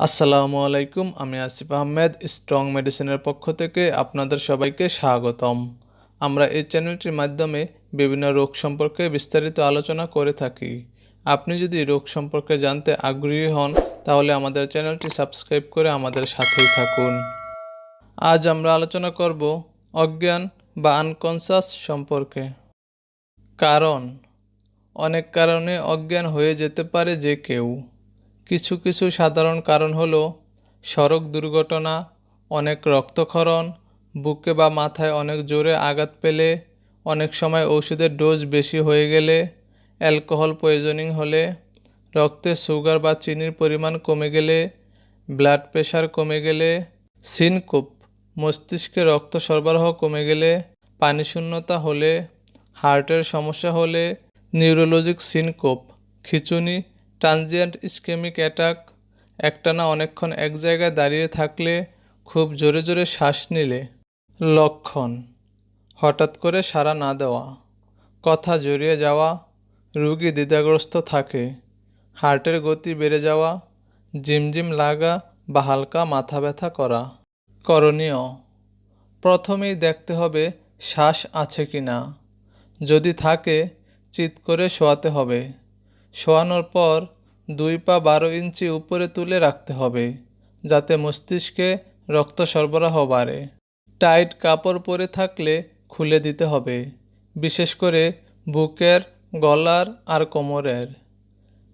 আসসালামু আলাইকুম, আমি আসিফ আহমেদ, স্ট্রং মেডিসিনের পক্ষ থেকে আপনাদের সবাইকে স্বাগতম। আমরা এই চ্যানেলটির মাধ্যমে বিভিন্ন রোগ সম্পর্কে বিস্তারিত আলোচনা করে থাকি। আপনি যদি রোগ সম্পর্কে জানতে আগ্রহী হন, তাহলে আমাদের চ্যানেলটি সাবস্ক্রাইব করে আমাদের সাথেই থাকুন। আজ আমরা আলোচনা করব অজ্ঞান বা আনকনসাস সম্পর্কে। কারণ, অনেক কারণে অজ্ঞান হয়ে যেতে পারে যে কেউ। কিছু কিছু সাধারণ কারণ হল সড়ক দুর্ঘটনা, অনেক রক্তক্ষরণ, বুকে বা মাথায় অনেক জোরে আঘাত পেলে, অনেক সময় ওষুধের ডোজ বেশি হয়ে গেলে, অ্যালকোহল পয়জনিং হলে, রক্তে সুগার বা চিনির পরিমাণ কমে গেলে, ব্লাড প্রেশার কমে গেলে, সিনকোপ, মস্তিষ্কে রক্ত সরবরাহ কমে গেলে পানিশূন্যতা হলে, হার্টের সমস্যা হলে, নিউরোলজিক সিনকোপ, খিঁচুনি ট্রানজিয়েন্ট ইস্কেমিক অ্যাটাক একটানা অনেকক্ষণ এক জায়গায় দাঁড়িয়ে থাকলে খুব জোরে জোরে শ্বাস নিলে। লক্ষণ, হঠাৎ করে সাড়া না দেওয়া, কথা জড়িয়ে যাওয়া, রুগী দ্বিধাগ্রস্ত থাকে, হার্টের গতি বেড়ে যাওয়া, জিমজিম লাগা বা হালকা মাথা ব্যথা করা। করণীয়, প্রথমেই দেখতে হবে শ্বাস আছে কি না যদি থাকে, চিৎ করে শোয়াতে হবে। শোয়ানোর পর দুই পা বারো ইঞ্চি উপরে তুলে রাখতে হবে, যাতে মস্তিষ্কে রক্ত সরবরাহ বাড়ে। টাইট কাপড় পরে থাকলে খুলে দিতে হবে, বিশেষ করে বুকের, গলার আর কোমরের।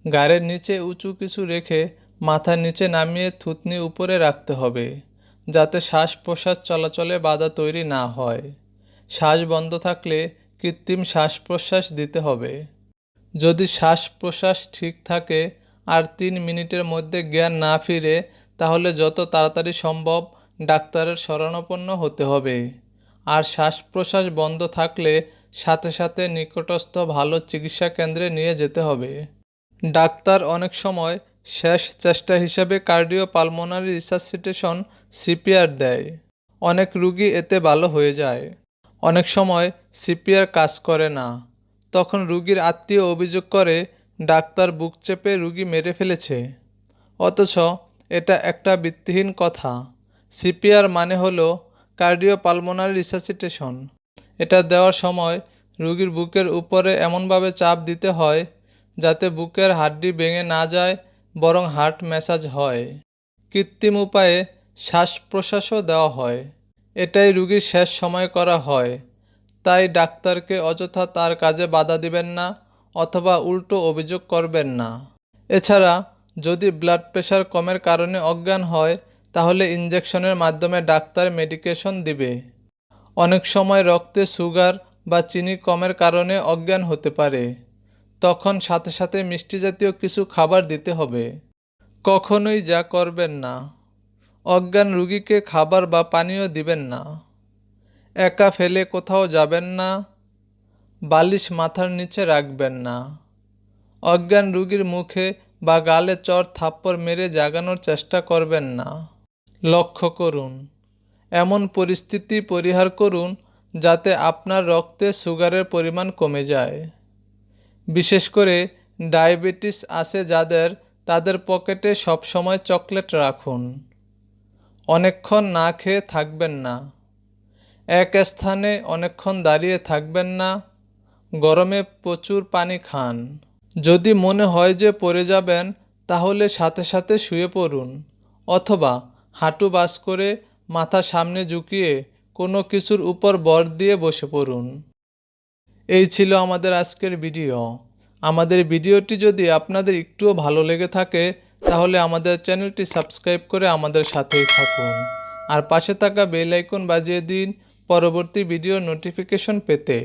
গাড়ির নিচে উঁচু কিছু রেখে মাথার নিচে নামিয়ে থুতনি উপরে রাখতে হবে, যাতে শ্বাস প্রশ্বাস চলাচলে বাধা তৈরি না হয়। শ্বাস বন্ধ থাকলে কৃত্রিম শ্বাস প্রশ্বাস দিতে হবে। যদি শ্বাস প্রশ্বাস ঠিক থাকে আর তিন মিনিটের মধ্যে জ্ঞান না ফিরে, তাহলে যত তাড়াতাড়ি সম্ভব ডাক্তারের শরণাপন্ন হতে হবে। আর শ্বাস প্রশ্বাস বন্ধ থাকলে সাথে সাথে নিকটস্থ ভালো চিকিৎসা কেন্দ্রে নিয়ে যেতে হবে। ডাক্তার অনেক সময় শেষ চেষ্টা হিসেবে কার্ডিও পালমোনারি রিসাসিটেশন সিপিআর দেয়। অনেক রুগী এতে ভালো হয়ে যায়। অনেক সময় সিপিআর কাজ করে না। তখন রুগীর আত্মীয় অভিযোগ করে, ডাক্তার বুক চেপে রুগী মেরে ফেলেছে। অথচ এটা একটা ভিত্তিহীন কথা। সিপিআর মানে হলো কার্ডিও পালমোনারি রিসাসিটেশন। এটা দেওয়ার সময় রুগীর বুকের উপরে এমনভাবে চাপ দিতে হয় যাতে বুকের হাড্ডি ভেঙে না যায়, বরং হার্ট ম্যাসাজ হয়। কৃত্রিম উপায়ে শ্বাস প্রশ্বাসও দেওয়া হয়। এটাই রুগীর শেষ সময় করা হয়। তাই ডাক্তারকে অযথা তার কাজে বাধা দিবেন না অথবা উল্টো অভিযোগ করবেন না। এছাড়া, যদি ব্লাড প্রেশার কমের কারণে অজ্ঞান হয়, তাহলে ইঞ্জেকশনের মাধ্যমে ডাক্তার মেডিকেশন দিবে। অনেক সময় রক্তে সুগার বা চিনি কমের কারণে অজ্ঞান হতে পারে। তখন সাথে সাথে মিষ্টি জাতীয় কিছু খাবার দিতে হবে। কখনোই যা করবেন না। অজ্ঞান রুগীকে খাবার বা পানীয় দিবেন না। একা ফেলে কোথাও যাবেন না, বালিশ মাথার নিচে রাখবেন না। অজ্ঞান রুগীর মুখে বা গালে চর থাপ্পড় মেরে জাগানোর চেষ্টা করবেন না। লক্ষ্য করুন, এমন পরিস্থিতি পরিহার করুন যাতে আপনার রক্তে সুগারের পরিমাণ কমে যায়। বিশেষ করে ডায়াবেটিস আছে যাদের, তাদের পকেটে সবসময় চকলেট রাখুন। অনেকক্ষণ না খেয়ে থাকবেন না। এক স্থানে অনেকক্ষণ দাঁড়িয়ে থাকবেন না। গরমে প্রচুর পানি খান। যদি মনে হয় যে পড়ে যাবেন, তাহলে সাথে সাথে শুয়ে পড়ুন। অথবা হাঁটু বাস করে মাথা সামনে ঝুঁকিয়ে কোনো কিছুর উপর বর দিয়ে বসে পড়ুন। এই ছিল আমাদের আজকের ভিডিও। আমাদের ভিডিওটি যদি আপনাদের একটুও ভালো লেগে থাকে, তাহলে আমাদের চ্যানেলটি সাবস্ক্রাইব করে আমাদের সাথেই থাকুন। আর পাশে থাকা বেল আইকন বাজিয়ে দিন পরবর্তী ভিডিও নোটিফিকেশন পেতে